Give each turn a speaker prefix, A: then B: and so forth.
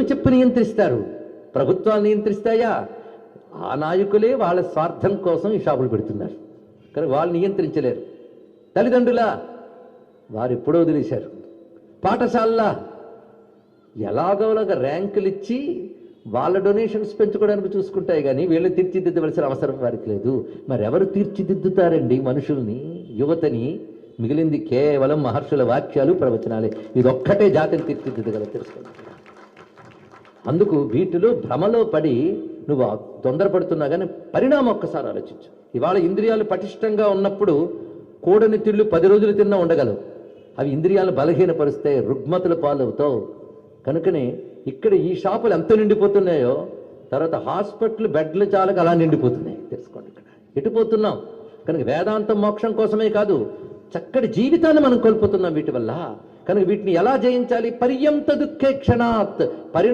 A: చెప్పు నియంత్రిస్తారు. ప్రభుత్వాలు నియంత్రిస్తాయా? ఆ నాయకులే వాళ్ళ స్వార్థం కోసం ఈ షాపులు పెడుతున్నారు. కానీ వాళ్ళు నియంత్రించలేరు. తల్లిదండ్రులా వారు ఎప్పుడో వదిలేశారు. పాఠశాలలా ఎలాగోలాగా ర్యాంకులు ఇచ్చి వాళ్ళ డొనేషన్స్ పెంచుకోవడానికి చూసుకుంటాయి కానీ వీళ్ళు తీర్చిదిద్దవలసిన అవసరం వారికి లేదు. మరి ఎవరు తీర్చిదిద్దుతారండి మనుషుల్ని యువతని? మిగిలింది కేవలం మహర్షుల వాక్యాలు ప్రవచనాలే. ఇదొక్కటే జాతిని తీర్చిదిద్దగల తెలుసుకోండి. అందుకు వీటిలో భ్రమలో పడి నువ్వు తొందరపడుతున్నా కానీ పరిణామం ఒక్కసారి ఆలోచించు. ఇవాళ ఇంద్రియాలు పటిష్టంగా ఉన్నప్పుడు కూడని తిళ్ళు పది రోజులు తిన్నా ఉండగలవు. అవి ఇంద్రియాలు బలహీనపరుస్తాయి రుగ్మతుల పాలవుతావు. కనుకనే ఇక్కడ ఈ షాపులు ఎంత నిండిపోతున్నాయో తర్వాత హాస్పిటల్ బెడ్లు చాలకు అలా నిండిపోతున్నాయి. తెలుసుకోండి ఇక్కడ. ఎటుపోతున్నాం కనుక వేదాంతం మోక్షం కోసమే కాదు చక్కటి జీవితాన్ని మనం కోల్పోతున్నాం వీటి వల్ల. కనుక వీటిని ఎలా జయించాలి? పర్యంత దుఃఖే క్షణాత్. పరి